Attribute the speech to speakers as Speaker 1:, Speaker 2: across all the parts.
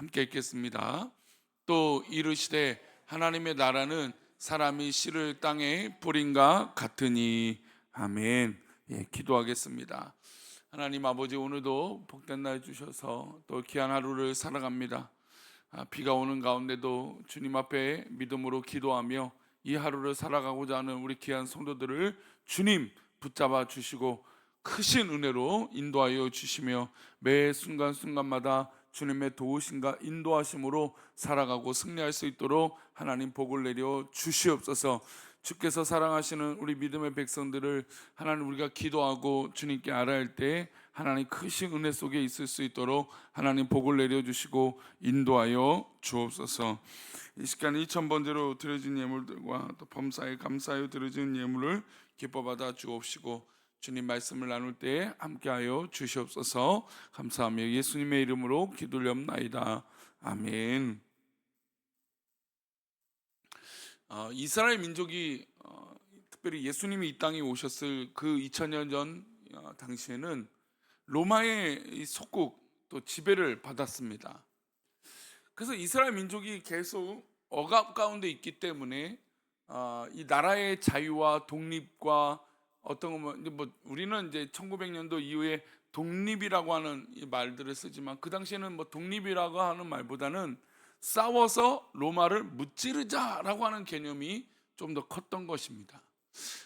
Speaker 1: 함께 읽겠습니다. 또 이르시되 하나님의 나라는 사람이 씨를 땅에 뿌린가 같으니 아멘. 예, 기도하겠습니다. 하나님 아버지 오늘도 복된 날 주셔서 또 귀한 하루를 살아갑니다. 아, 비가 오는 가운데도 주님 앞에 믿음으로 기도하며 이 하루를 살아가고자 하는 우리 귀한 성도들을 주님 붙잡아 주시고 크신 은혜로 인도하여 주시며 매 순간순간마다 주님의 도우심과 인도하심으로 살아가고 승리할 수 있도록 하나님 복을 내려 주시옵소서. 주께서 사랑하시는 우리 믿음의 백성들을 하나님 우리가 기도하고 주님께 알아할 때 하나님 크신 은혜 속에 있을 수 있도록 하나님 복을 내려 주시고 인도하여 주옵소서. 이 시간 2천 번째로 드려진 예물들과 또 범사에 감사하여 드려진 예물을 기뻐 받아 주옵시고 주님 말씀을 나눌 때 함께하여 주시옵소서. 감사하며 예수님의 이름으로 기도렵나이다. 아멘. 어, 이스라엘 민족이 어, 특별히 예수님이 이 땅에 오셨을 그 2000년 전 어, 당시에는 로마의 이 속국 또 지배를 받았습니다. 그래서 이스라엘 민족이 계속 억압 가운데 있기 때문에 어, 이 나라의 자유와 독립과 어떤 거 뭐, 뭐 우리는 이제 1900년도 이후에 독립이라고 하는 이 말들을 쓰지만 그 당시에는 뭐 독립이라고 하는 말보다는 싸워서 로마를 무찌르자라고 하는 개념이 좀 더 컸던 것입니다.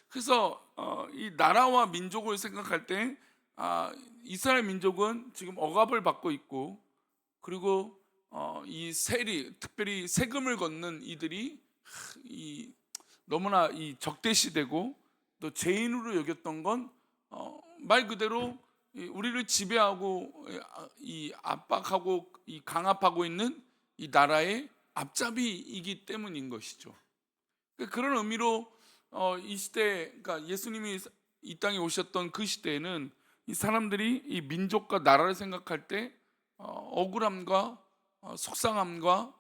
Speaker 1: 그래서 어, 이 나라와 민족을 생각할 때 아, 이스라엘 민족은 지금 억압을 받고 있고 그리고 어, 이 세리 특별히 세금을 걷는 이들이 이 너무나 이 적대시되고 또 죄인으로 여겼던 건말 그대로 이 우리를 지배하고 이 압박하고 이 강압하고 있는 이 나라의 앞잡이이기 때문인 것이죠. 그러니까 그런 의미로 어, 이 시대, 그러니까 예수님이 이 땅에 오셨던 그 시대에는 이 사람들이 이 민족과 나라를 생각할 때 어, 억울함과 어, 속상함과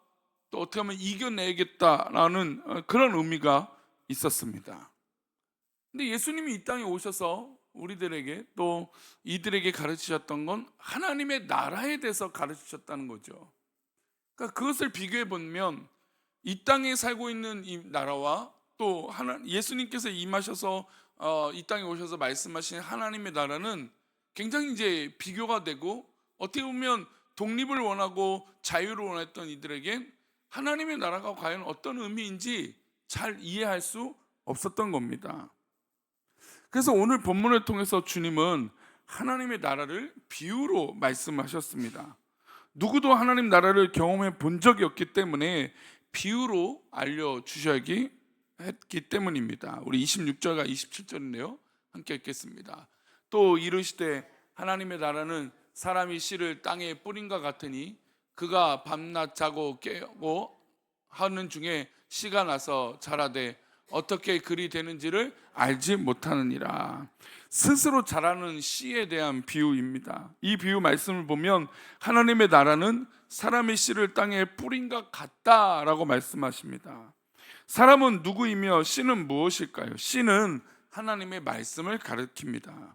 Speaker 1: 또 어떻게 하면 이겨내겠다라는 어, 그런 의미가 있었습니다. 근데 예수님이 이 땅에 오셔서 우리들에게 또 이들에게 가르치셨던 건 하나님의 나라에 대해서 가르치셨다는 거죠. 그러니까 그것을 비교해 보면 이 땅에 살고 있는 이 나라와 또 하나 예수님께서 임하셔서 어, 이 땅에 오셔서 말씀하신 하나님의 나라는 굉장히 이제 비교가 되고 어떻게 보면 독립을 원하고 자유를 원했던 이들에겐 하나님의 나라가 과연 어떤 의미인지 잘 이해할 수 없었던 겁니다. 그래서 오늘 본문을 통해서 주님은 하나님의 나라를 비유로 말씀하셨습니다. 누구도 하나님 나라를 경험해 본 적이 없기 때문에 비유로 알려 주셔야기 했기 때문입니다. 우리 26절과 27절인데요. 함께 읽겠습니다. 또 이르시되 하나님의 나라는 사람이 씨를 땅에 뿌린과 같으니 그가 밤낮 자고 깨고 하는 중에 씨가 나서 자라되 어떻게 그리 되는지를 알지 못하느니라. 스스로 자라는 씨에 대한 비유입니다. 이 비유 말씀을 보면 하나님의 나라는 사람의 씨를 땅에 뿌린 것 같다라고 말씀하십니다. 사람은 누구이며 씨는 무엇일까요? 씨는 하나님의 말씀을 가리킵니다.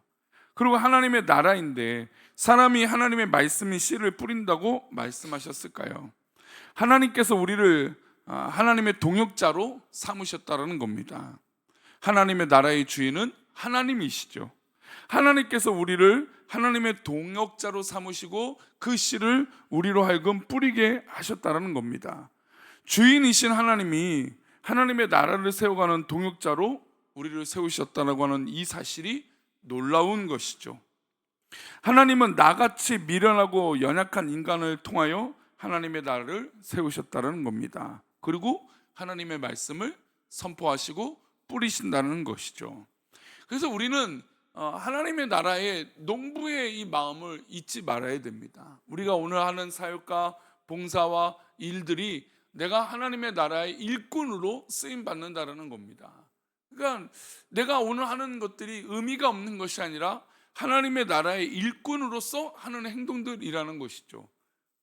Speaker 1: 그리고 하나님의 나라인데 사람이 하나님의 말씀이 씨를 뿌린다고 말씀하셨을까요? 하나님께서 우리를 아, 하나님의 동역자로 삼으셨다라는 겁니다. 하나님의 나라의 주인은 하나님이시죠. 하나님께서 우리를 하나님의 동역자로 삼으시고 그 씨를 우리로 하여금 뿌리게 하셨다라는 겁니다. 주인이신 하나님이 하나님의 나라를 세워가는 동역자로 우리를 세우셨다라고 하는 이 사실이 놀라운 것이죠. 하나님은 나같이 미련하고 연약한 인간을 통하여 하나님의 나라를 세우셨다는 겁니다. 그리고 하나님의 말씀을 선포하시고 뿌리신다는 것이죠. 그래서 우리는 어, 하나님의 나라의 농부의 이 마음을 잊지 말아야 됩니다. 우리가 오늘 하는 사역과 봉사와 일들이 내가 하나님의 나라의 일꾼으로 쓰임 받는다라는 겁니다. 그러니까 내가 오늘 하는 것들이 의미가 없는 것이 아니라 하나님의 나라의 일꾼으로서 하는 행동들이라는 것이죠.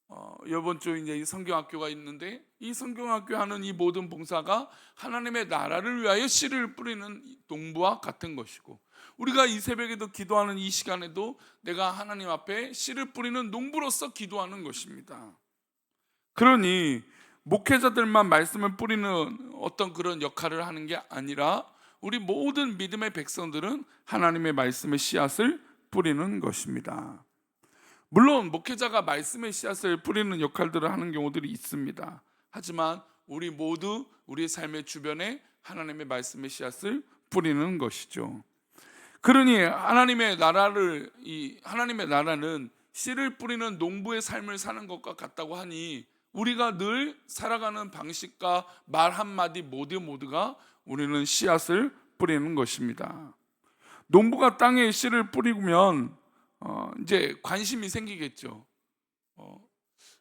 Speaker 1: 어, 이번 주 이제 성경학교가 있는데 이 성경학교 하는 이 모든 봉사가 하나님의 나라를 위하여 씨를 뿌리는 농부와 같은 것이고 우리가 이 새벽에도 기도하는 이 시간에도 내가 하나님 앞에 씨를 뿌리는 농부로서 기도하는 것입니다. 그러니 목회자들만 말씀을 뿌리는 어떤 그런 역할을 하는 게 아니라 우리 모든 믿음의 백성들은 하나님의 말씀의 씨앗을 뿌리는 것입니다. 물론 목회자가 말씀의 씨앗을 뿌리는 역할들을 하는 경우들이 있습니다. 하지만 우리 모두 우리 삶의 주변에 하나님의 말씀의 씨앗을 뿌리는 것이죠. 그러니 하나님의 나라를 이 하나님의 나라는 씨를 뿌리는 농부의 삶을 사는 것과 같다고 하니 우리가 늘 살아가는 방식과 말 한마디 모두 모두가 우리는 씨앗을 뿌리는 것입니다. 농부가 땅에 씨를 뿌리면 어, 이제 관심이 생기겠죠. 어,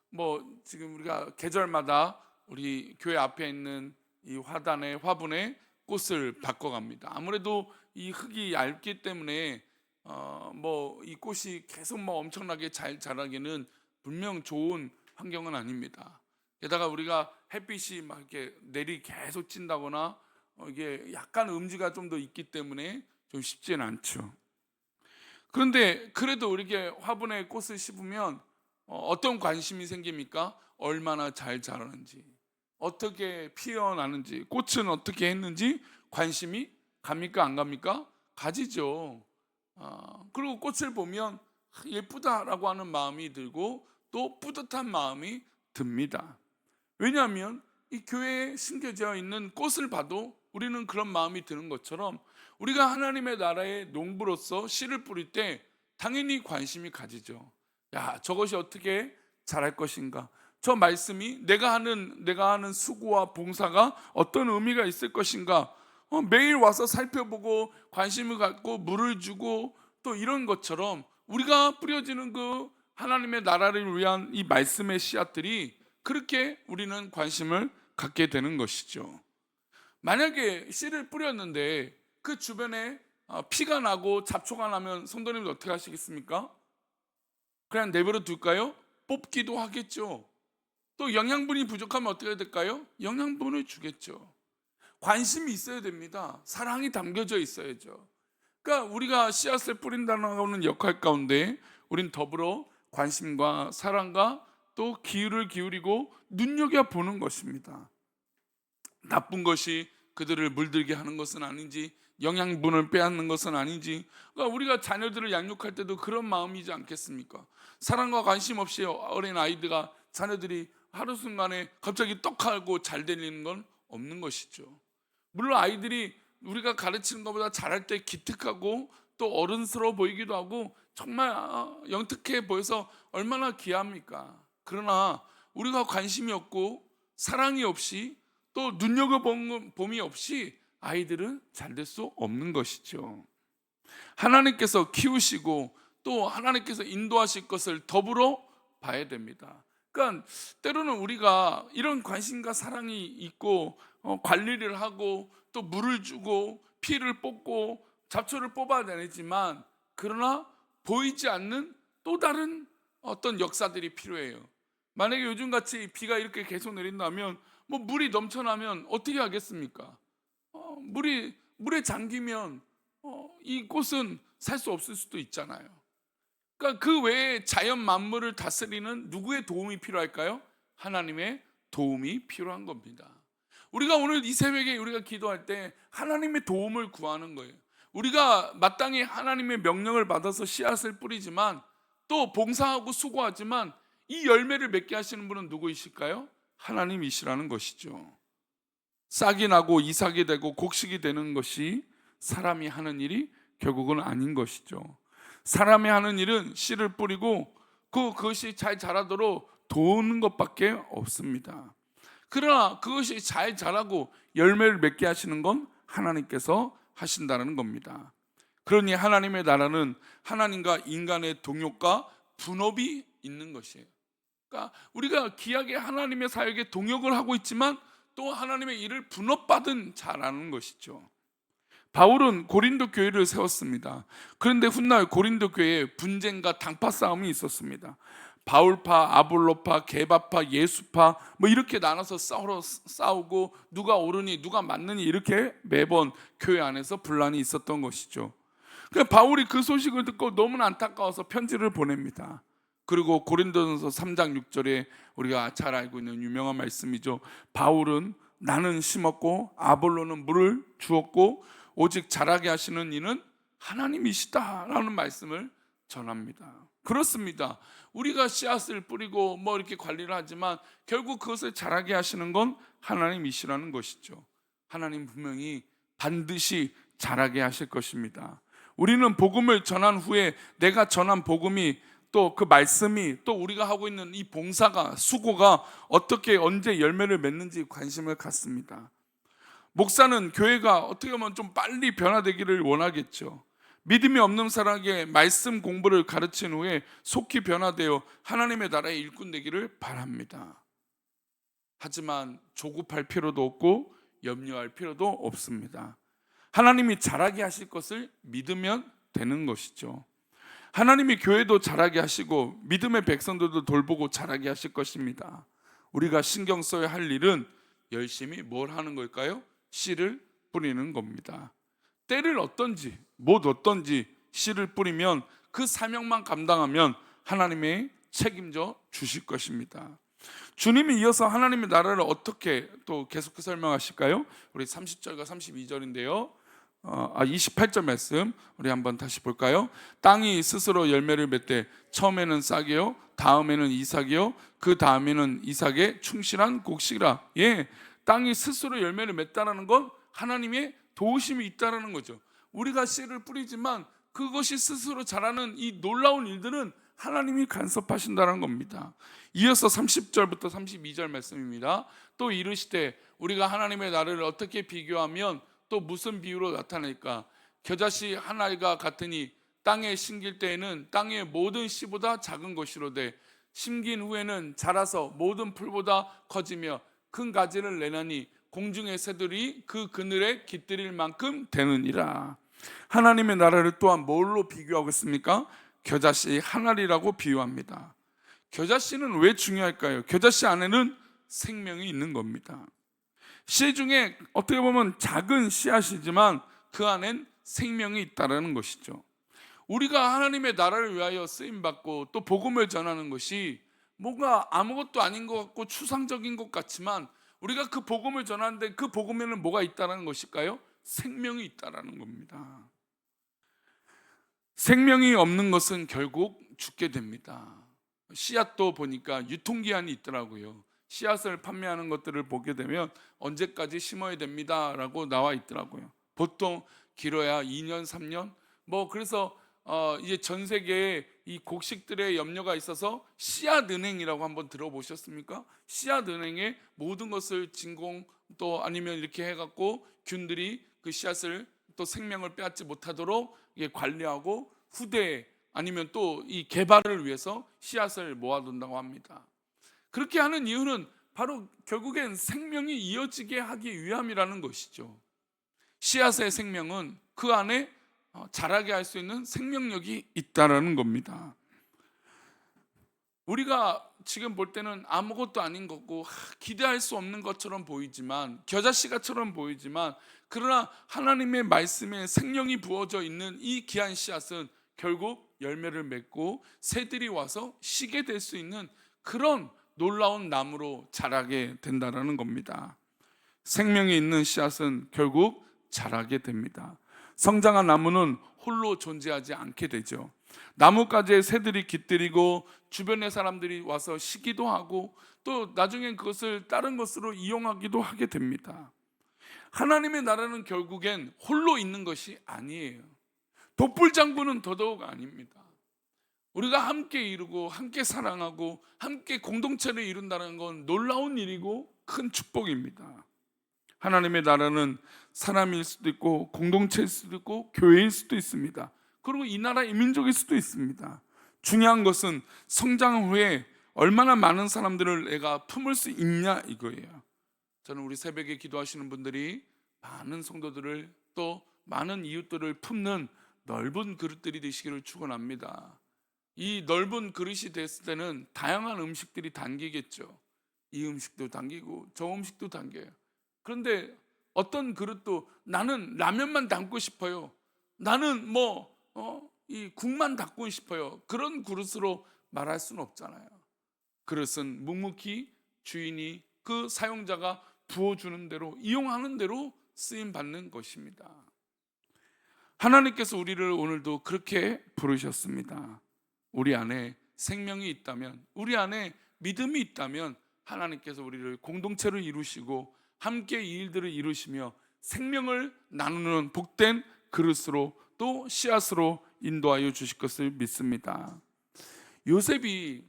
Speaker 1: 뭐 지금 우리가 계절마다 우리 교회 앞에 있는 이 화단에 화분에 꽃을 바꿔갑니다. 아무래도 이 흙이 얇기 때문에 어, 뭐 이 꽃이 계속 뭐 엄청나게 잘 자라기는 분명 좋은 환경은 아닙니다. 게다가 우리가 햇빛이 막 이렇게 내리 계속 찐다거나 어, 이게 약간 음지가 좀 더 있기 때문에 좀 쉽지는 않죠. 그런데 그래도 이렇게 화분에 꽃을 심으면 어, 어떤 관심이 생깁니까? 얼마나 잘 자라는지, 어떻게 피어나는지, 꽃은 어떻게 했는지 관심이 갑니까 안 갑니까? 가지죠. 아, 그리고 꽃을 보면 예쁘다라고 하는 마음이 들고 또 뿌듯한 마음이 듭니다. 왜냐하면 이 교회에 심겨져 있는 꽃을 봐도 우리는 그런 마음이 드는 것처럼 우리가 하나님의 나라의 농부로서 씨를 뿌릴 때 당연히 관심이 가지죠. 야, 저것이 어떻게 자랄 것인가? 저 말씀이 내가 하는 내가 하는 수고와 봉사가 어떤 의미가 있을 것인가? 어, 매일 와서 살펴보고 관심을 갖고 물을 주고 또 이런 것처럼 우리가 뿌려지는 그 하나님의 나라를 위한 이 말씀의 씨앗들이 그렇게 우리는 관심을 갖게 되는 것이죠. 만약에 씨를 뿌렸는데 그 주변에 어, 피가 나고 잡초가 나면 성도님들 어떻게 하시겠습니까? 그냥 내버려 둘까요? 뽑기도 하겠죠. 또 영양분이 부족하면 어떻게 될까요? 영양분을 주겠죠. 관심이 있어야 됩니다. 사랑이 담겨져 있어야죠. 그러니까 우리가 씨앗을 뿌린다는 역할 가운데 우린 더불어 관심과 사랑과 또 기울을 기울이고 눈여겨 보는 것입니다. 나쁜 것이 그들을 물들게 하는 것은 아닌지 영양분을 빼앗는 것은 아닌지 그러니까 우리가 자녀들을 양육할 때도 그런 마음이지 않겠습니까? 사랑과 관심 없이 어린 아이들과 자녀들이 하루 순간에 갑자기 떡하고 잘 되는 건 없는 것이죠. 물론 아이들이 우리가 가르치는 것보다 잘할 때 기특하고 또 어른스러워 보이기도 하고 정말 아, 영특해 보여서 얼마나 귀합니까? 그러나 우리가 관심이 없고 사랑이 없이 또 눈여겨봄이 없이 아이들은 잘 될 수 없는 것이죠. 하나님께서 키우시고 또 하나님께서 인도하실 것을 더불어 봐야 됩니다. 그러니까 때로는 우리가 이런 관심과 사랑이 있고 어, 관리를 하고 또 물을 주고 피를 뽑고 잡초를 뽑아내지만 그러나 보이지 않는 또 다른 어떤 역사들이 필요해요. 만약에 요즘 같이 비가 이렇게 계속 내린다면 뭐 물이 넘쳐나면 어떻게 하겠습니까? 어, 물이 물에 잠기면 어, 이 꽃은 살 수 없을 수도 있잖아요. 그러니까 그 외에 자연 만물을 다스리는 누구의 도움이 필요할까요? 하나님의 도움이 필요한 겁니다. 우리가 오늘 이 새벽에 우리가 기도할 때 하나님의 도움을 구하는 거예요. 우리가 마땅히 하나님의 명령을 받아서 씨앗을 뿌리지만 또 봉사하고 수고하지만 이 열매를 맺게 하시는 분은 누구이실까요? 하나님이시라는 것이죠. 싹이 나고 이삭이 되고 곡식이 되는 것이 사람이 하는 일이 결국은 아닌 것이죠. 사람이 하는 일은 씨를 뿌리고 그 그것이 잘 자라도록 도우는 것밖에 없습니다. 그러나 그것이 잘 자라고 열매를 맺게 하시는 건 하나님께서 하신다는 겁니다. 그러니 하나님의 나라는 하나님과 인간의 동역과 분업이 있는 것이에요. 그러니까 우리가 귀하게 하나님의 사역에 동역을 하고 있지만 또 하나님의 일을 분업받은 자라는 것이죠. 바울은 고린도 교회를 세웠습니다. 그런데 훗날 고린도 교회에 분쟁과 당파 싸움이 있었습니다. 바울파, 아볼로파, 게바파, 예수파 뭐 이렇게 나눠서 싸우러 싸우고 누가 옳으니 누가 맞느니 이렇게 매번 교회 안에서 분란이 있었던 것이죠. 그 바울이 그 소식을 듣고 너무 안타까워서 편지를 보냅니다. 그리고 고린도전서 3장 6절에 우리가 잘 알고 있는 유명한 말씀이죠. 바울은 나는 심었고 아볼로는 물을 주었고 오직 자라게 하시는 이는 하나님이시다라는 말씀을 전합니다. 그렇습니다. 우리가 씨앗을 뿌리고 뭐 이렇게 관리를 하지만 결국 그것을 자라게 하시는 건 하나님이시라는 것이죠. 하나님 분명히 반드시 자라게 하실 것입니다. 우리는 복음을 전한 후에 내가 전한 복음이 또 그 말씀이 또 우리가 하고 있는 이 봉사가 수고가 어떻게 언제 열매를 맺는지 관심을 갖습니다. 목사는 교회가 어떻게 보면 좀 빨리 변화되기를 원하겠죠. 믿음이 없는 사람에게 말씀 공부를 가르친 후에 속히 변화되어 하나님의 나라의 일꾼 되기를 바랍니다. 하지만 조급할 필요도 없고 염려할 필요도 없습니다. 하나님이 잘하게 하실 것을 믿으면 되는 것이죠. 하나님이 교회도 잘하게 하시고 믿음의 백성들도 돌보고 잘하게 하실 것입니다. 우리가 신경 써야 할 일은 열심히 뭘 하는 걸까요? 씨를 뿌리는 겁니다. 때를 어떤지, 못 어떤지 씨를 뿌리면 그 사명만 감당하면 하나님의 책임져 주실 것입니다. 주님이 이어서 하나님의 나라를 어떻게 또 계속 설명하실까요? 우리 30절과 32절인데요. 어, 아 28절 말씀 우리 한번 다시 볼까요? 땅이 스스로 열매를 맺되 처음에는 싹이요, 다음에는 이삭이요, 그 다음에는 이삭의 충실한 곡식이라. 예, 땅이 스스로 열매를 맺다라는 건 하나님의 도우심이 있다라는 거죠. 우리가 씨를 뿌리지만 그것이 스스로 자라는 이 놀라운 일들은 하나님이 간섭하신다는 겁니다. 이어서 30절부터 32절 말씀입니다. 또 이르시되 우리가 하나님의 나라를 어떻게 비교하면 또 무슨 비유로 나타낼까? 겨자씨 한 알과 같으니 땅에 심길 때에는 땅의 모든 씨보다 작은 것이로되 심긴 후에는 자라서 모든 풀보다 커지며 큰 가지를 내나니 공중의 새들이 그 그늘에 깃들일 만큼 되느니라. 하나님의 나라를 또한 뭘로 비교하고 있습니까? 겨자씨 한 알이라고 비유합니다. 겨자씨는 왜 중요할까요? 겨자씨 안에는 생명이 있는 겁니다. 씨 중에 어떻게 보면 작은 씨앗이지만 그 안엔 생명이 있다라는 것이죠. 우리가 하나님의 나라를 위하여 쓰임 받고 또 복음을 전하는 것이 뭔가 아무것도 아닌 것 같고 추상적인 것 같지만 우리가 그 복음을 전하는데 그 복음에는 뭐가 있다라는 것일까요? 생명이 있다라는 겁니다. 생명이 없는 것은 결국 죽게 됩니다. 씨앗도 보니까 유통기한이 있더라고요. 씨앗을 판매하는 것들을 보게 되면 언제까지 심어야 됩니다라고 나와 있더라고요. 보통 길어야 2년, 3년. 뭐 그래서 어 이제 전 세계에 이 곡식들의 염려가 있어서 씨앗 은행이라고 한번 들어보셨습니까? 씨앗 은행에 모든 것을 진공 또 아니면 이렇게 해갖고 균들이 그 씨앗을 또 생명을 빼앗지 못하도록 관리하고 후대 아니면 또 이 개발을 위해서 씨앗을 모아둔다고 합니다. 그렇게 하는 이유는 바로 결국엔 생명이 이어지게 하기 위함이라는 것이죠. 씨앗의 생명은 그 안에 어, 자라게 할 수 있는 생명력이 있다라는 겁니다. 우리가 지금 볼 때는 아무것도 아닌 거고 하, 기대할 수 없는 것처럼 보이지만 겨자씨가처럼 보이지만 그러나 하나님의 말씀에 생명이 부어져 있는 이 귀한 씨앗은 결국 열매를 맺고 새들이 와서 쉬게 될 수 있는 그런 놀라운 나무로 자라게 된다라는 겁니다. 생명이 있는 씨앗은 결국 자라게 됩니다. 성장한 나무는 홀로 존재하지 않게 되죠. 나뭇가지에 새들이 깃들이고 주변의 사람들이 와서 쉬기도 하고 또 나중엔 그것을 다른 것으로 이용하기도 하게 됩니다. 하나님의 나라는 결국엔 홀로 있는 것이 아니에요. 독불 장군은 더더욱 아닙니다. 우리가 함께 이루고 함께 사랑하고 함께 공동체를 이룬다는 건 놀라운 일이고 큰 축복입니다. 하나님의 나라는 사람일 수도 있고 공동체일 수도 있고 교회일 수도 있습니다. 그리고 이 나라 이민족일 수도 있습니다. 중요한 것은 성장 후에 얼마나 많은 사람들을 내가 품을 수 있냐 이거예요. 저는 우리 새벽에 기도하시는 분들이 많은 성도들을 또 많은 이웃들을 품는 넓은 그릇들이 되시기를 축원합니다. 이 넓은 그릇이 됐을 때는 다양한 음식들이 담기겠죠. 이 음식도 담기고 저 음식도 담겨요. 그런데 어떤 그릇도 나는 라면만 담고 싶어요. 나는 뭐, 어, 이 국만 담고 싶어요. 그런 그릇으로 말할 수는 없잖아요. 그릇은 묵묵히 주인이 그 사용자가 부어주는 대로 이용하는 대로 쓰임 받는 것입니다. 하나님께서 우리를 오늘도 그렇게 부르셨습니다. 우리 안에 생명이 있다면, 우리 안에 믿음이 있다면 하나님께서 우리를 공동체로 이루시고 함께 이 일들을 이루시며 생명을 나누는 복된 그릇으로 또 씨앗으로 인도하여 주실 것을 믿습니다. 요셉이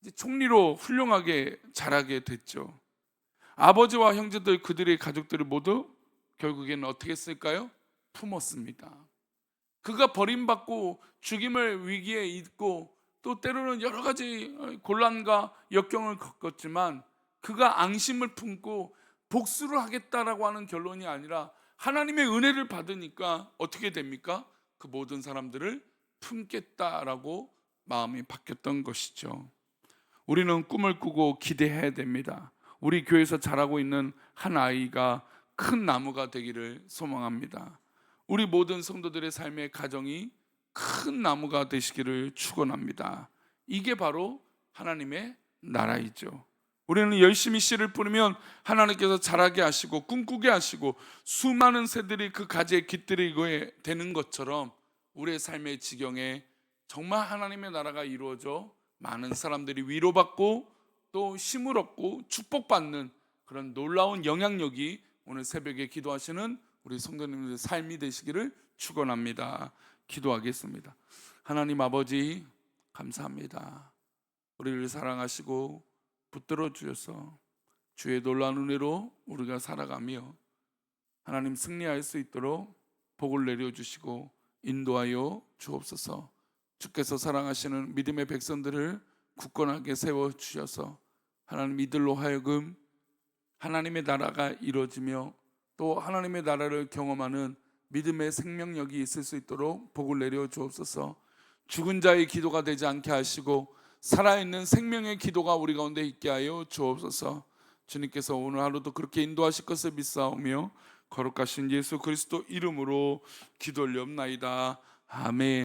Speaker 1: 이제 총리로 훌륭하게 자라게 됐죠. 아버지와 형제들 그들의 가족들을 모두 결국에는 어떻게 했을까요? 품었습니다. 그가 버림받고 죽임을 위기에 있고 또 때로는 여러 가지 곤란과 역경을 겪었지만 그가 앙심을 품고 복수를 하겠다라고 하는 결론이 아니라 하나님의 은혜를 받으니까 어떻게 됩니까? 그 모든 사람들을 품겠다라고 마음이 바뀌었던 것이죠. 우리는 꿈을 꾸고 기대해야 됩니다. 우리 교회에서 자라고 있는 한 아이가 큰 나무가 되기를 소망합니다. 우리 모든 성도들의 삶의 가정이 큰 나무가 되시기를 축원합니다. 이게 바로 하나님의 나라이죠. 우리는 열심히 씨를 뿌리면 하나님께서 자라게 하시고 꿈꾸게 하시고 수많은 새들이 그 가지에 깃들이게 되는 것처럼 우리의 삶의 지경에 정말 하나님의 나라가 이루어져 많은 사람들이 위로받고 또 힘을 얻고 축복받는 그런 놀라운 영향력이 오늘 새벽에 기도하시는 우리 성도님들의 삶이 되시기를 축원합니다. 기도하겠습니다. 하나님 아버지 감사합니다. 우리를 사랑하시고 붙들어 주셔서 주의 놀라운 은혜로 우리가 살아가며 하나님 승리할 수 있도록 복을 내려 주시고 인도하여 주옵소서. 주께서 사랑하시는 믿음의 백성들을 굳건하게 세워 주셔서 하나님 이들로 하여금 하나님의 나라가 이루어지며 또 하나님의 나라를 경험하는 믿음의 생명력이 있을 수 있도록 복을 내려 주옵소서. 죽은 자의 기도가 되지 않게 하시고 살아있는 생명의 기도가 우리 가운데 있게 하여 주옵소서. 주님께서 오늘 하루도 그렇게 인도하실 것을 믿사오며 거룩하신 예수 그리스도 이름으로 기도 올리옵나이다. 아멘.